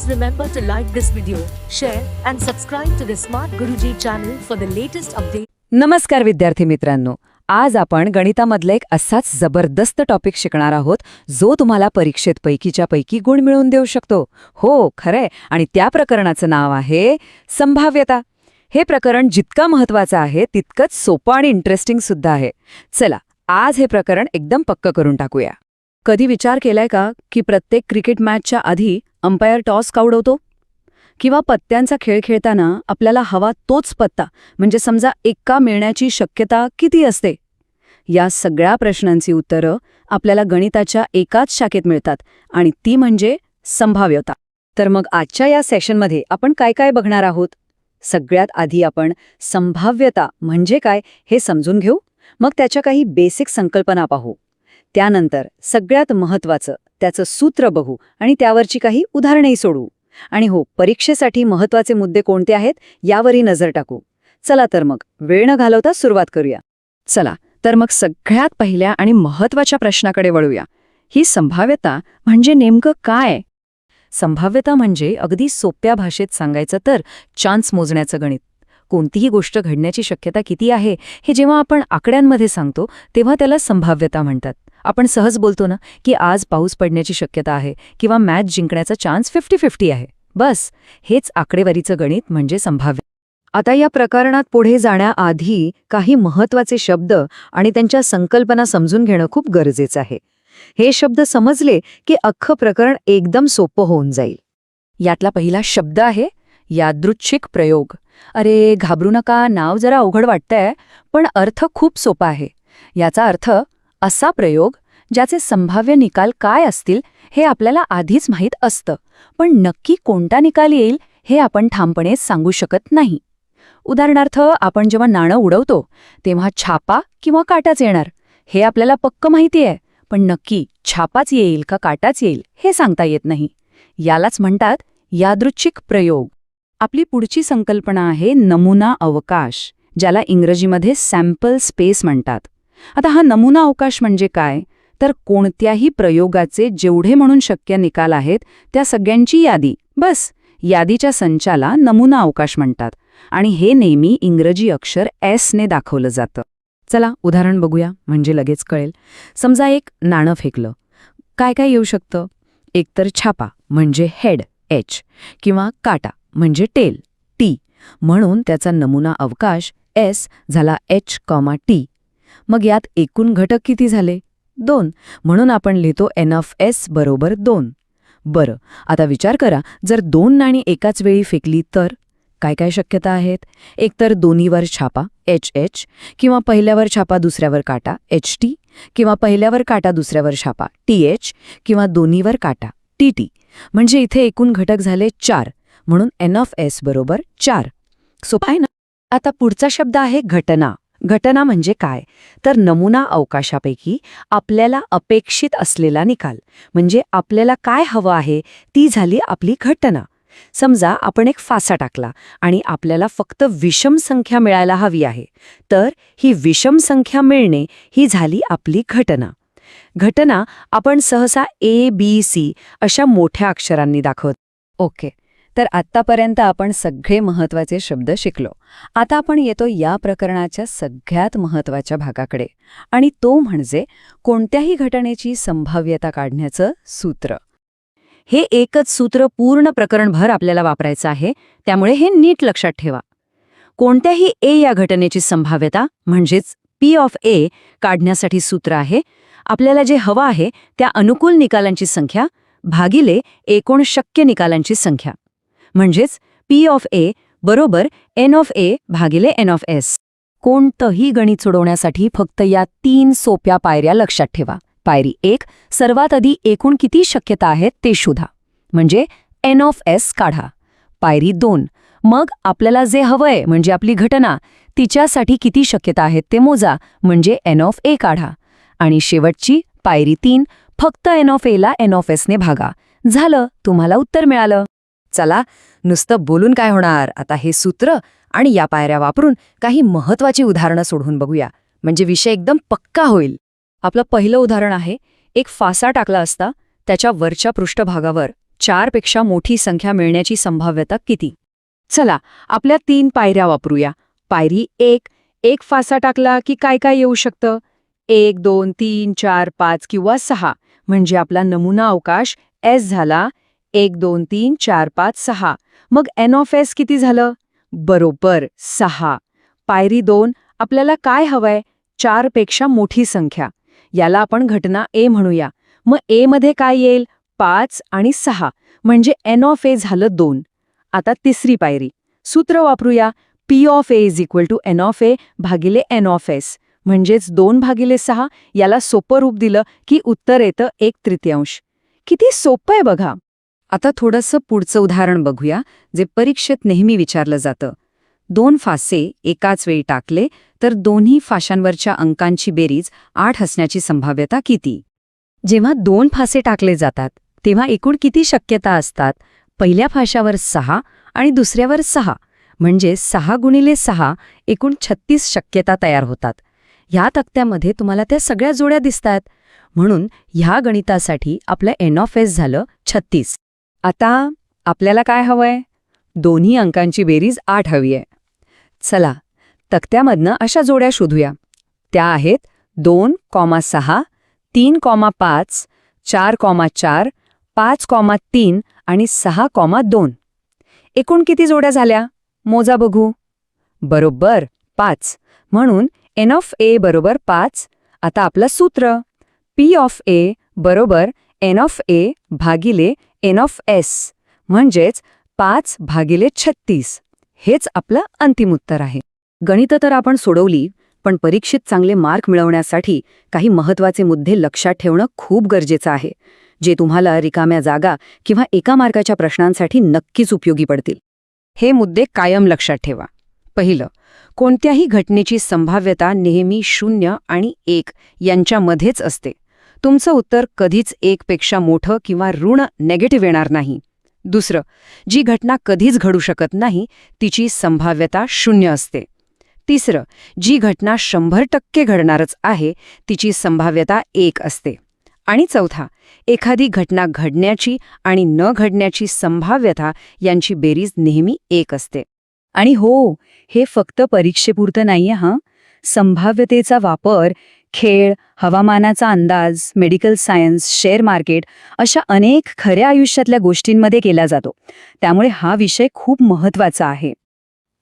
Please remember to like this video, share and subscribe to the Smart Guruji channel for the latest update. नमस्कार विद्यार्थी मित्रांनो. आज आपण गणितामधला एक असाच जबरदस्त टॉपिक शिकणार आहोत जो तुम्हाला परीक्षेत पैकीच्या पैकी गुण मिळवून देऊ शकतो. हो खरंय. आणि त्या प्रकरणाचं नाव आहे संभाव्यता. हे प्रकरण जितका महत्वाचं आहे तितकंच सोपं आणि इंटरेस्टिंग सुद्धा आहे. चला आज हे प्रकरण एकदम पक्क करून टाकूया. कधी विचार केलाय का की प्रत्येक क्रिकेट मॅचच्या आधी अंपायर टॉस कावडवतो किंवा पत्त्यांचा खेळ खेळताना आपल्याला हवा तोच पत्ता म्हणजे समजा एका मिळण्याची शक्यता किती असते? या सगळ्या प्रश्नांची उत्तरं आपल्याला गणिताच्या एकाच शाखेत मिळतात आणि ती म्हणजे संभाव्यता. तर मग आजच्या या सेशनमध्ये आपण काय काय बघणार आहोत? सगळ्यात आधी आपण संभाव्यता म्हणजे काय हे समजून घेऊ. मग त्याच्या काही बेसिक संकल्पना पाहू. त्यानंतर सगळ्यात महत्वाचं त्याचं सूत्र बघू आणि त्यावरची काही उदाहरणेही सोडवू. आणि हो परीक्षेसाठी महत्त्वाचे मुद्दे कोणते आहेत यावरही नजर टाकू. चला तर मग वेळ न घालवता सुरुवात करूया. चला तर मग सगळ्यात पहिल्या आणि महत्त्वाच्या प्रश्नाकडे वळूया. ही संभाव्यता म्हणजे नेमकं काय? संभाव्यता म्हणजे अगदी सोप्या भाषेत सांगायचं तर चान्स मोजण्याचं गणित. कोणतीही गोष्ट घडण्याची शक्यता किती आहे हे जेव्हा आपण आकड्यांमध्ये सांगतो तेव्हा त्याला संभाव्यता म्हणतात. आपण सहज बोलतो ना की आज पाऊस पडण्याची शक्यता आहे किंवा मॅच जिंकण्याचा चान्स फिफ्टी फिफ्टी आहे. बस हेच आकडेवारीचं गणित म्हणजे संभाव्य. आता या प्रकरणात पुढे जाण्याआधी काही महत्त्वाचे शब्द आणि त्यांच्या संकल्पना समजून घेणं खूप गरजेचं आहे. हे शब्द समजले की अख्खं प्रकरण एकदम सोपं होऊन जाईल. यातला पहिला शब्द आहे यादृच्छिक प्रयोग. अरे घाबरू नका नाव जरा अवघड वाटतंय पण अर्थ खूप सोपा आहे. याचा अर्थ असा प्रयोग ज्याचे संभाव्य निकाल काय असतील हे आपल्याला आधीच माहीत असतं. पण नक्की कोणता निकाल येईल हे आपण ठामपणे सांगू शकत नाही. उदाहरणार्थ आपण जेव्हा नाणं उडवतो तेव्हा छापा किंवा काटाच येणार हे आपल्याला पक्क माहिती आहे. पण नक्की छापाच येईल का काटाच येईल हे सांगता येत नाही. यालाच म्हणतात यादृच्छिक प्रयोग. आपली पुढची संकल्पना आहे नमुना अवकाश ज्याला इंग्रजीमध्ये सॅम्पल स्पेस म्हणतात. आता हा नमुना अवकाश म्हणजे काय? तर कोणत्याही प्रयोगाचे जेवढे म्हणून शक्य निकाल आहेत त्या सगळ्यांची यादी. बस. यादीच्या संचाला नमुना अवकाश म्हणतात. आणि हे नेहमी इंग्रजी अक्षर एसने दाखवलं जातं. चला उदाहरण बघूया. म्हणजे लगेच कळेल. समजा एक नाणं फेकलं. काय काय येऊ शकतं? एकतर छापा म्हणजे हेड एच किंवा काटा म्हणजे टेल टी. म्हणून त्याचा नमुना अवकाश एस झाला एच कॉमा टी. मग यात एकूण घटक किती झाले? दोन. म्हणून आपण लिहितो एन ऑफ एस बरोबर दोन. बरं आता विचार करा जर दोन नाणी एकाच वेळी फेकली तर? काय काय शक्यता आहेत? एकतर दोन्हीवर छापा एच एच किंवा पहिल्यावर छापा दुसऱ्यावर काटा एच टी किंवा पहिल्यावर काटा दुसऱ्यावर छापा टी एच किंवा दोन्हीवर काटा टी टी म्हणजे इथे एकूण घटक झाले चार. म्हणून एन ऑफ एस बरोबर चार. सोपा आहे ना? आता पुढचा शब्द आहे घटना. घटना म्हणजे काय? तर नमुना अवकाशापैकी आपल्याला अपेक्षित असलेला निकाल म्हणजे आपल्याला काय हवं आहे ती झाली आपली घटना. समजा आपण एक फासा टाकला आणि आपल्याला फक्त विषम संख्या मिळायला हवी आहे तर ही विषम संख्या मिळणे ही झाली आपली घटना. घटना आपण सहसा ए बी सी अशा मोठ्या अक्षरांनी दाखवत. ओके. तर आत्तापर्यंत आपण सगळे महत्त्वाचे शब्द शिकलो. आता आपण येतो या प्रकरणाच्या सगळ्यात महत्त्वाच्या भागाकडे. आणि तो म्हणजे कोणत्याही घटनेची संभाव्यता काढण्याचं सूत्र. हे एकच सूत्र पूर्ण प्रकरणभर आपल्याला वापरायचं आहे त्यामुळे हे नीट लक्षात ठेवा. कोणत्याही ए या घटनेची संभाव्यता म्हणजेच पी ऑफ ए काढण्यासाठी सूत्र आहे. आपल्याला जे हवं आहे त्या अनुकूल निकालांची संख्या भागिले एकूण शक्य निकालांची संख्या. म्हणजेच पी ऑफ ए बरोबर एन ऑफ ए भागिले एन ऑफ एस कोणतंही गणित सोडवण्यासाठी फक्त या तीन सोप्या पायऱ्या लक्षात ठेवा. पायरी एक सर्वात आधी एकूण किती शक्यता आहेत ते शोधा. म्हणजे एन ऑफ एस काढा. पायरी दोन मग आपल्याला जे हवंय म्हणजे आपली घटना तिच्यासाठी किती शक्यता आहेत ते मोजा. म्हणजे एन ऑफ ए काढा. आणि शेवटची पायरी तीन फक्त एन ऑफ एला एन ऑफ एसने भागा. झालं तुम्हाला उत्तर मिळालं. चला नुसतं बोलून काय होणार? आता हे सूत्र आणि या पायऱ्या वापरून काही महत्वाची उदाहरणं सोडवून बघूया. म्हणजे विषय एकदम पक्का होईल. आपलं पहिलं उदाहरण आहे एक फासा टाकला असता त्याच्या वरच्या पृष्ठभागावर चारपेक्षा मोठी संख्या मिळण्याची संभाव्यता किती? चला आपल्या तीन पायऱ्या वापरूया. पायरी एक एक फासा टाकला की काय काय येऊ शकतं? एक दोन तीन चार पाच किंवा सहा. म्हणजे आपला नमुना अवकाश एस झाला एक दोन तीन चार पाच सहा. मग एन ऑफ एस किती झालं? बरोबर सहा. पायरी दोन आपल्याला काय हवंय? चारपेक्षा मोठी संख्या. याला आपण घटना ए म्हणूया. मग ए मध्ये काय येईल? पाच आणि सहा. म्हणजे एन ऑफ ए झालं दोन. आता तिसरी पायरी. सूत्र वापरूया. P of A is equal to N of A भागिले एन ऑफ एस म्हणजेच दोन भागिले सहा. याला सोपं रूप दिलं की उत्तर येतं एक तृतीयांश. किती सोपं आहे बघा. आता थोडंसं पुढचं उदाहरण बघूया जे परीक्षेत नेहमी विचारलं जातं. दोन फासे एकाच वेळी टाकले तर दोन्ही फाशांवरच्या अंकांची बेरीज आठ असण्याची संभाव्यता किती? जेव्हा दोन फासे टाकले जातात तेव्हा एकूण किती शक्यता असतात? पहिल्या फाशावर सहा आणि दुसऱ्यावर सहा. म्हणजे सहा गुणिले सहा एकूण छत्तीस शक्यता तयार होतात. ह्या तक्त्यामध्ये तुम्हाला त्या सगळ्या जोड्या दिसतात म्हणून ह्या गणितासाठी आपलं एन ऑफ एस झालं छत्तीस. आता आपल्याला काय हवंय? दोन्ही अंकांची बेरीज आठ हवी आहे. चला तक्त्यामधनं अशा जोड्या शोधूया. त्या आहेत दोन कॉमा सहा तीन कॉमा पाच चार कॉमा चार पाच कॉमा तीन आणि सहा कॉमा दोन. एकूण किती जोड्या झाल्या? मोजा बघू. बरोबर पाच. म्हणून एन ऑफ ए बरोबर पाच. आता आपलं सूत्र. पी ऑफ ए बरोबर एन ऑफ ए भागिले एन ऑफ एस म्हणजेच पाच भागिले छत्तीस. हेच आपलं अंतिम उत्तर आहे. गणितं तर आपण सोडवली पण परीक्षेत चांगले मार्क मिळवण्यासाठी काही महत्त्वाचे मुद्दे लक्षात ठेवणं खूप गरजेचं आहे जे तुम्हाला रिकाम्या जागा किंवा एका मार्काच्या प्रश्नांसाठी नक्कीच उपयोगी पडतील. हे मुद्दे कायम लक्षात ठेवा. पहिलं कोणत्याही घटनेची संभाव्यता नेहमी शून्य आणि एक यांच्यामध्येच असते. तुमचं उत्तर कधीच एकपेक्षा मोठं किंवा ऋण नेगेटिव्ह येणार नाही. दुसरं जी घटना कधीच घडू शकत नाही तिची संभाव्यता शून्य असते. तिसरं जी घटना शंभर टक्के घडणारच आहे तिची संभाव्यता एक असते. आणि चौथा एखादी घटना घडण्याची आणि न घडण्याची संभाव्यता यांची बेरीज नेहमी एक असते. आणि हो हे फक्त परीक्षेपुरतं नाहीये हां. संभाव्यतेचा वापर खेळ हवामानाचा अंदाज मेडिकल सायन्स शेअर मार्केट अशा अनेक खऱ्या आयुष्यातल्या गोष्टींमध्ये केला जातो. त्यामुळे हा विषय खूप महत्त्वाचा आहे.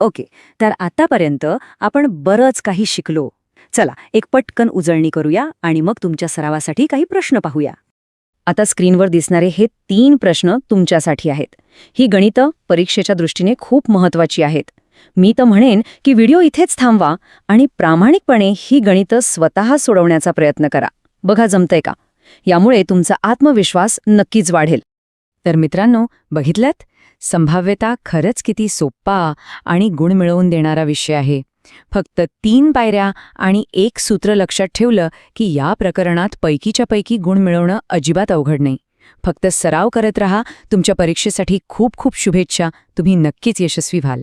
ओके तर आतापर्यंत आपण बरंच काही शिकलो. चला एक पटकन उजळणी करूया आणि मग तुमच्या सरावासाठी काही प्रश्न पाहूया. आता स्क्रीनवर दिसणारे हे तीन प्रश्न तुमच्यासाठी आहेत. ही गणितं परीक्षेच्या दृष्टीने खूप महत्वाची आहेत. मी तर म्हणेन की व्हिडिओ इथेच थांबवा आणि प्रामाणिकपणे ही गणितं स्वतः सोडवण्याचा प्रयत्न करा. बघा जमतंय का? यामुळे तुमचा आत्मविश्वास नक्कीच वाढेल. तर मित्रांनो बघितल्यात संभाव्यता खरंच किती सोप्पा आणि गुण मिळवून देणारा विषय आहे. फक्त तीन पायऱ्या आणि एक सूत्र लक्षात ठेवलं की या प्रकरणात पैकीच्या पैकी गुण मिळवणं अजिबात अवघड नाही. फक्त सराव करत रहा. तुमच्या परीक्षेसाठी खूप खूप शुभेच्छा. तुम्ही नक्कीच यशस्वी व्हाल.